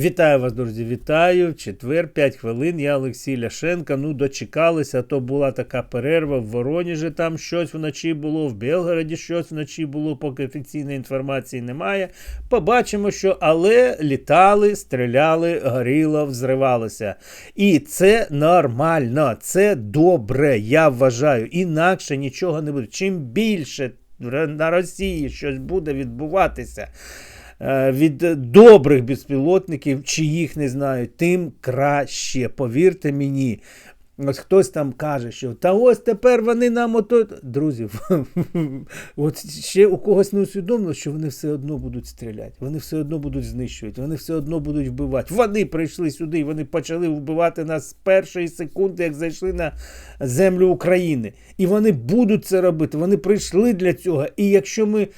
Вітаю вас, друзі, вітаю. В четвер, 5 хвилин. Я Олексій Ляшенко. Ну, дочекалися, то була така перерва в Воронежі, там щось вночі було, в Белгороді щось вночі було, поки офіційної інформації немає. Побачимо, що але літали, стріляли, горіло, взривалося. І це нормально, це добре, я вважаю. Інакше нічого не буде. Чим більше на Росії щось буде відбуватися від добрих безпілотників, чи їх не знаю, тим краще. Повірте мені. Ось хтось там каже, що та ось тепер вони нам ото. Друзі, от ще у когось не усвідомило, що вони все одно будуть стріляти, вони все одно будуть знищувати, вони все одно будуть вбивати. Вони прийшли сюди, вони почали вбивати нас з першої секунди, як зайшли на землю України. І вони будуть це робити. Вони прийшли для цього. І якщо ми,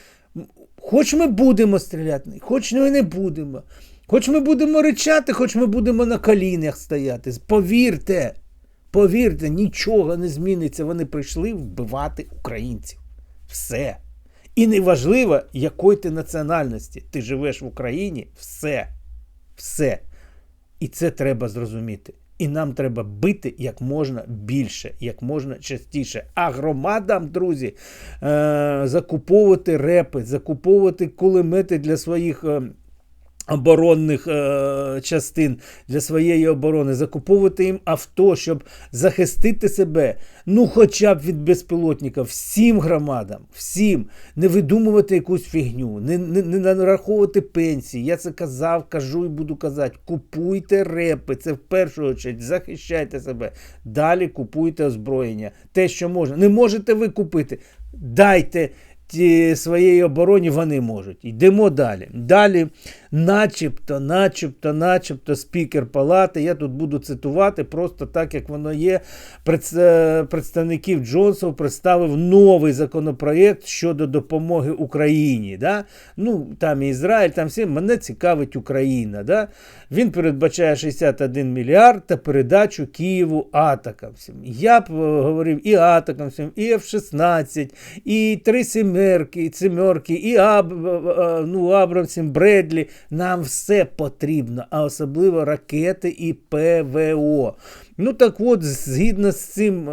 хоч ми будемо стріляти, хоч ми не будемо, хоч ми будемо ричати, хоч ми будемо на колінах стояти, повірте. Повірте, нічого не зміниться. Вони прийшли вбивати українців. Все. І неважливо, якої ти національності. Ти живеш в Україні, все. Все. І це треба зрозуміти. І нам треба бити як можна більше, як можна частіше. А громадам, друзі, е- закуповувати репи, закуповувати кулемети для своїх. Оборонних е, частин для своєї оборони, закуповувати їм авто, щоб захистити себе, ну хоча б від безпілотника, всім громадам, всім не видумувати якусь фігню, не не, не нараховувати пенсії. Я це казав, кажу і буду казати. Купуйте репи, це в першу чергу, захищайте себе. Далі купуйте озброєння. Те, що можна. Не можете ви купити. Дайте своєї обороні вони можуть. Йдемо далі. Далі, начебто, начебто, начебто, спікер палати. Я тут буду цитувати, просто так, як воно є. Представників Джонсов представив новий законопроєкт щодо допомоги Україні. Да? Ну, Там і Ізраїль, там всі. Мене цікавить Україна. Да? Він передбачає 61 мільярд та передачу Києву атакам. Я б е, говорив і атакам, і F-16, і 3 семерки, і семерки, і Аб, е, е, ну, Абрамсім, Бредлі. Нам все потрібно, а особливо ракети і ПВО. Ну так от, згідно з цим,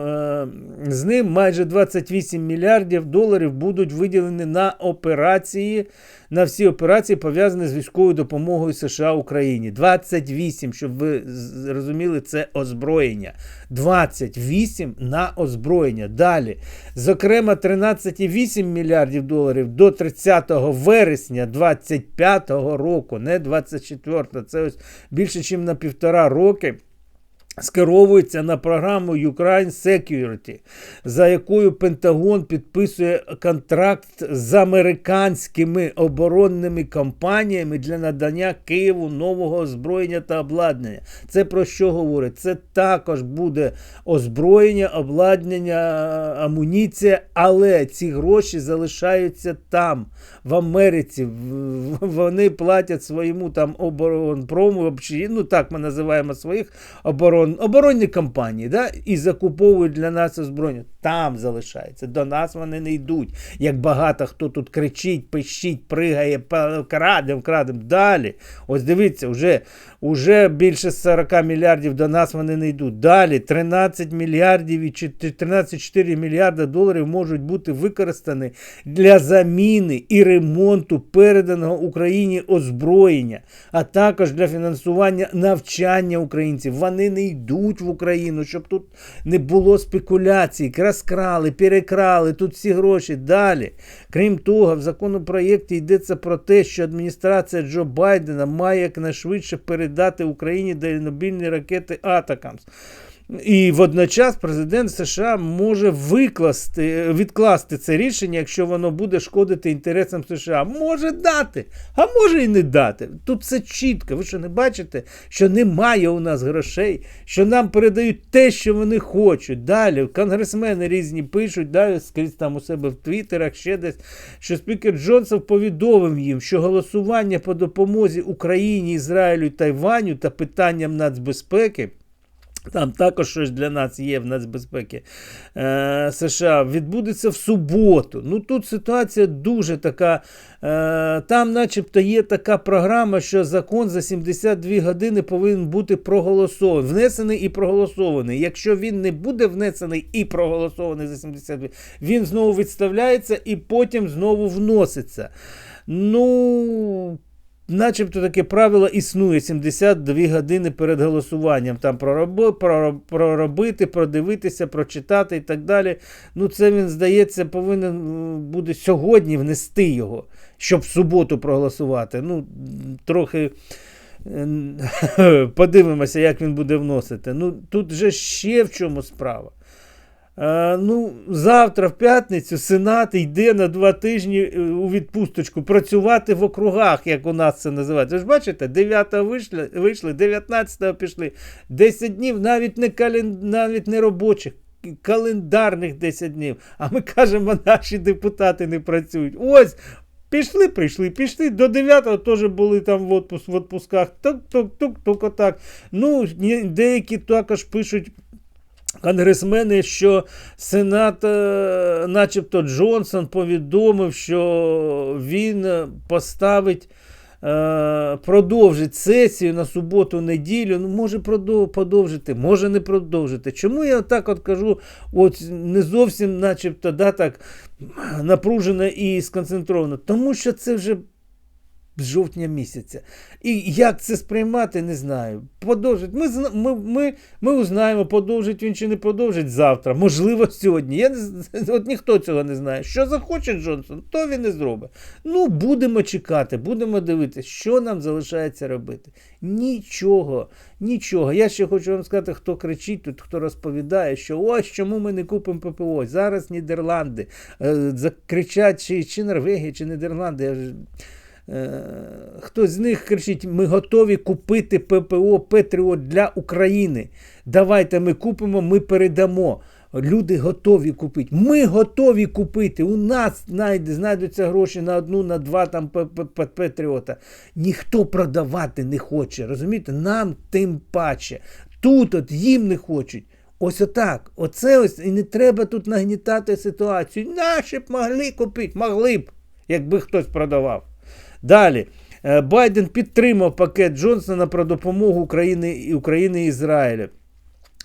з ним майже 28 мільярдів доларів будуть виділені на операції, на всі операції, пов'язані з військовою допомогою США Україні. 28, щоб ви розуміли, це озброєння. 28 на озброєння. Далі. Зокрема, 13,8 мільярдів доларів до 30 вересня 2025 року, не 24 це ось більше, ніж на півтора роки скеровується на програму Ukraine Security, за якою Пентагон підписує контракт з американськими оборонними компаніями для надання Києву нового озброєння та обладнання. Це про що говорить? Це також буде озброєння, обладнання, амуніція, але ці гроші залишаються там, в Америці. Вони платять своєму там оборонпрому, ну так ми називаємо своїх оборон оборон, оборонні компанії да, і закуповують для нас озброєння. Там залишається. До нас вони не йдуть. Як багато хто тут кричить, пищить, пригає, крадем, крадем. Далі. Ось дивіться, вже вже більше 40 мільярдів до нас вони не йдуть. Далі 13 мільярдів і 13,4 мільярда доларів можуть бути використані для заміни і ремонту переданого Україні озброєння, а також для фінансування навчання українців. Вони не йдуть в Україну, щоб тут не було спекуляцій, розкрали, перекрали тут всі гроші. Далі. Крім того, в законопроєкті йдеться про те, що адміністрація Джо Байдена має якнайшвидше передати Україні дальнобільні ракети Атакамс. І водночас президент США може викласти, відкласти це рішення, якщо воно буде шкодити інтересам США. Може дати, а може і не дати. Тут все чітко. Ви що не бачите, що немає у нас грошей, що нам передають те, що вони хочуть. Далі конгресмени різні пишуть, далі скрізь там у себе в Твіттерах, ще десь, що спікер Джонсон повідомив їм, що голосування по допомозі Україні, Ізраїлю Тайваню та питанням нацбезпеки Там також щось для нас є в нацбезпеки е, США. Відбудеться в суботу. Ну тут ситуація дуже така. Е, там, начебто, є така програма, що закон за 72 години повинен бути проголосований, внесений і проголосований. Якщо він не буде внесений і проголосований за 72, він знову відставляється і потім знову вноситься. Ну. Начебто таке правило існує 72 години перед голосуванням. Там пророби, проробити, продивитися, прочитати і так далі. Ну, це він, здається, повинен буде сьогодні внести його, щоб в суботу проголосувати. Ну, трохи подивимося, як він буде вносити. Ну, Тут же ще в чому справа. Е, ну, Завтра, в п'ятницю, Сенат йде на два тижні е, у відпусточку працювати в округах, як у нас це називається. Ви ж бачите, 9 вийшли, вийшли 19 пішли. 10 днів навіть не кален... навіть не робочих, календарних 10 днів. А ми кажемо, наші депутати не працюють. Ось. Пішли, прийшли, пішли. До 9-го теж були там в отпуск, в отпусках. Тук-тук-тук, так. Ну, Деякі також пишуть конгресмени, що Сенат, е, начебто Джонсон, повідомив, що він поставить. Е, продовжить сесію на суботу-неділю, ну, може продовжити, може не продовжити. Чому я так от кажу, от не зовсім начебто да, так напружено і сконцентровано? Тому що це вже з жовтня місяця. І як це сприймати, не знаю. Подовжить. Ми ми, ми, ми узнаємо, подовжить він чи не подовжить завтра. Можливо, сьогодні. Я не, От ніхто цього не знає. Що захоче Джонсон, то він і зробить. Ну, будемо чекати, будемо дивитися, що нам залишається робити. Нічого, нічого. Я ще хочу вам сказати, хто кричить тут, хто розповідає, що ось чому ми не купимо ППО. Зараз Нідерланди. Е, закричать, чи, чи Норвегія, чи Нідерланди. Я хтось з них кричить: ми готові купити ППО Петріот для України. Давайте ми купимо, ми передамо. Люди готові купити. Ми готові купити. У нас знайдуться гроші на одну, на два там Патріота. Ніхто продавати не хоче. Розумієте? Нам тим паче. Тут от їм не хочуть. Ось отак. Оце ось і не треба тут нагнітати ситуацію. Наші б могли купити, могли б, якби хтось продавав. Далі. Е, Байден підтримав пакет Джонсона про допомогу України України і Ізраїлю.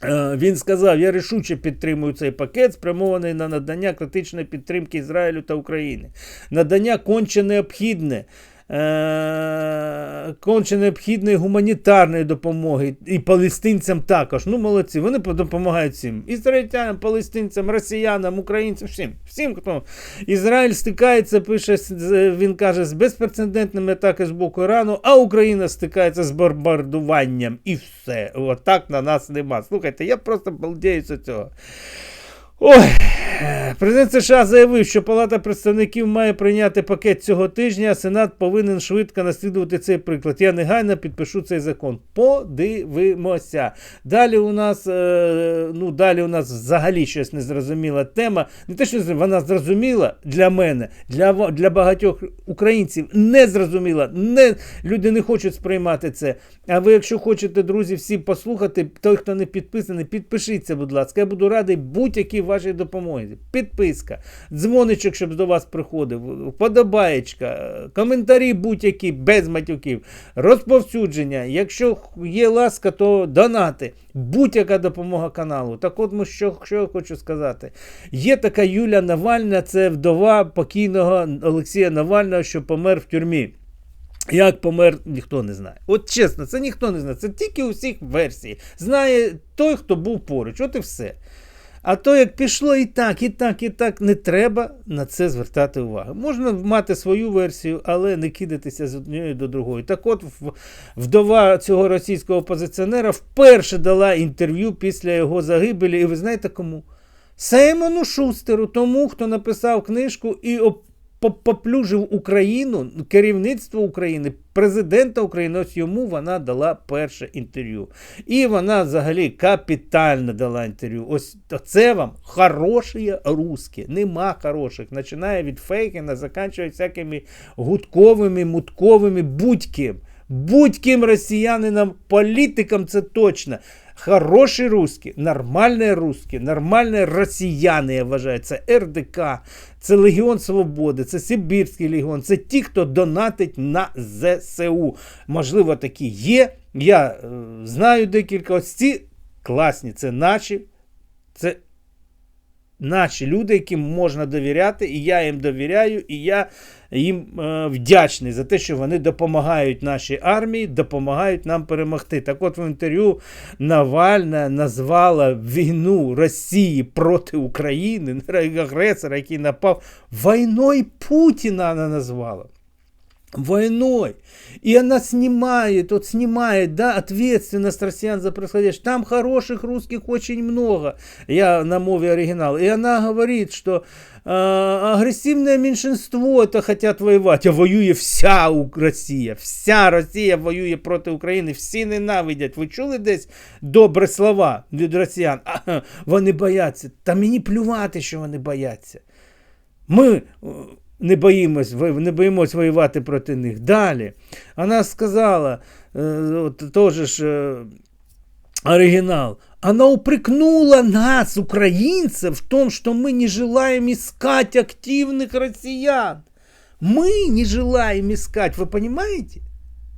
Е, він сказав: я рішуче підтримую цей пакет, спрямований на надання критичної підтримки Ізраїлю та України. Надання конче необхідне. Е, конче необхідної гуманітарної допомоги і палестинцям також. Ну, молодці, вони допомагають всім. Ізраїльтянам, палестинцям, росіянам, українцям, всім. всім, хто Ізраїль стикається, пише, він каже, з безпрецедентними атаками з боку Ірану, а Україна стикається з бомбардуванням. І все. Отак на нас нема. Слухайте, я просто балдею з цього. Ой, Президент США заявив, що Палата представників має прийняти пакет цього тижня, а Сенат повинен швидко наслідувати цей приклад. Я негайно підпишу цей закон. Подивимося. Далі у нас е, ну, далі у нас взагалі щось незрозуміла тема. Не те, що вона зрозуміла для мене, для для багатьох українців не зрозуміла. Не, Люди не хочуть сприймати це. А ви, якщо хочете, друзі, всі послухати, той, хто не підписаний, підпишіться, будь ласка. Я буду радий будь-якій вашій допомозі. Підписка, дзвоничок, щоб до вас приходив, вподобаєчка, коментарі будь-які без матюків, розповсюдження. Якщо є ласка, то донати. Будь-яка допомога каналу. Так от ми що, що я хочу сказати. Є така Юля Навальна, це вдова покійного Олексія Навального, що помер в тюрмі. Як помер, ніхто не знає. От чесно, це ніхто не знає. Це тільки у всіх версій. Знає той, хто був поруч. От і все. А то, як пішло і так, і так, і так, не треба на це звертати увагу. Можна мати свою версію, але не кидатися з однієї до другої. Так от, вдова цього російського опозиціонера вперше дала інтерв'ю після його загибелі. І ви знаєте кому? Сеймону Шустеру, тому, хто написав книжку і поплюжив Україну, керівництво України, президента України. Ось йому вона дала перше інтерв'ю. І вона взагалі капітально дала інтерв'ю. Ось це вам хороші русські. Нема хороших. Починає від Фейкіна, закінчує всякими гудковими, мутковими будь-ким. Будь-ким росіянинам, політикам це точно. Хороші русські, нормальні русські, нормальні росіяни, я вважаю. Це РДК, це Легіон Свободи, це Сибірський легіон, це ті, хто донатить на ЗСУ. Можливо, такі є. Я е, знаю декілька. Ось ці класні, це наші. Це наші люди, яким можна довіряти, і я їм довіряю, і я їм е, вдячний за те, що вони допомагають нашій армії, допомагають нам перемогти. Так от в інтерв'ю Навальна назвала війну Росії проти України, агресора, який напав, війною Путіна вона назвала. Войной. И она снимает, вот снимает, да, ответственность россиян за происходящее. Там хороших русских очень много. Я на мове оригинал. И она говорит, что э, агрессивное меньшинство это хотят воевать, а воює вся Росія. Вся Росія воює проти України. Всі ненавидять. Ви чули десь добрі слова від росіян? А, вони бояться. Та мені плювати, що вони бояться. Ми не боїмось, не боїмось воювати проти них. Далі. Вона сказала, е, от теж е, оригинал, она упрекнула нас, украинцев, в том, что мы не желаем искать активных россиян. Ми не желаємо искать, ви розумієте?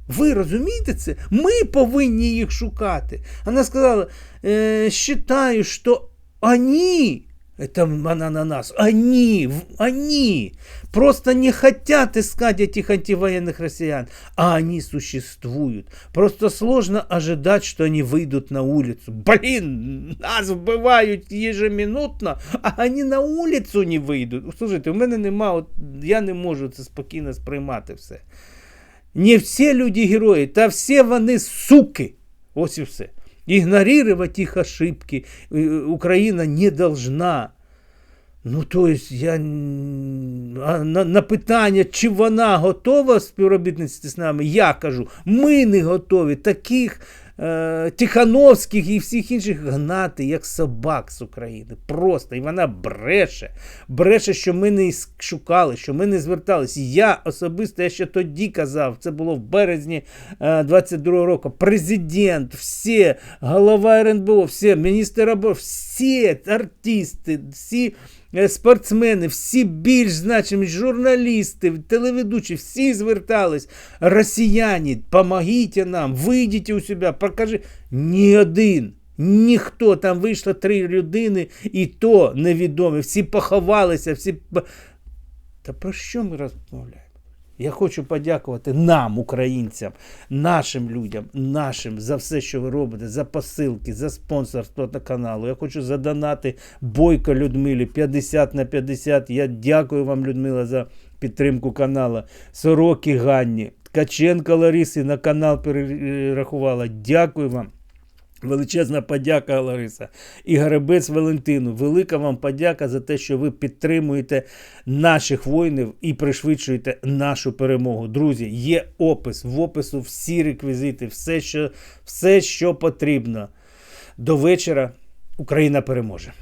Ви розумієте це? Ми повинні їх шукати. Вона сказала, е, считаю, що вони, это она на нас, они, в- они просто не хотят искать этих антивоенных россиян, а они существуют. Просто сложно ожидать, что они выйдут на улицу. Блин, нас вбивають ежеминутно, а вони на улицу не вийдуть. Слушайте, у мене нема, от, я не можу це спокійно сприймати все. Не всі люди герої, та всі вони суки. Ось і все. Ігнорувати їх ошибки Украина Україна не должна. Ну, то есть, я на, на питання, чи вона готова співробітництві з нами, я кажу, ми не готові. Таких е, Тихановських і всіх інших гнати, як собак з України. Просто. І вона бреше. Бреше, що ми не шукали, що ми не звертались. Я особисто, я ще тоді казав, це було в березні е, 22 року. Президент, всі, голова РНБО, всі, міністр оборони, всі артисти, всі е, спортсмени, всі більш значимі журналісти, телеведучі, всі звертались. Росіяни, помогіть нам, вийдіть у себе, покажи. Ні один. Ніхто там вийшло три людини, і то невідомі. Всі поховалися, всі. Та про що ми розмовляємо? Я хочу подякувати нам, українцям, нашим людям, нашим за все, що ви робите, за посилки, за спонсорство на каналу. Я хочу задонати Бойко Людмилі 50 на 50. Я дякую вам, Людмила, за підтримку каналу. Сороки Ганні, Ткаченко Ларисі на канал перерахувала. Дякую вам. Величезна подяка, Лариса. І Гаребець Валентину. Велика вам подяка за те, що ви підтримуєте наших воїнів і пришвидшуєте нашу перемогу. Друзі, є опис. В опису всі реквізити, все, що, все, що потрібно. До вечора Україна переможе.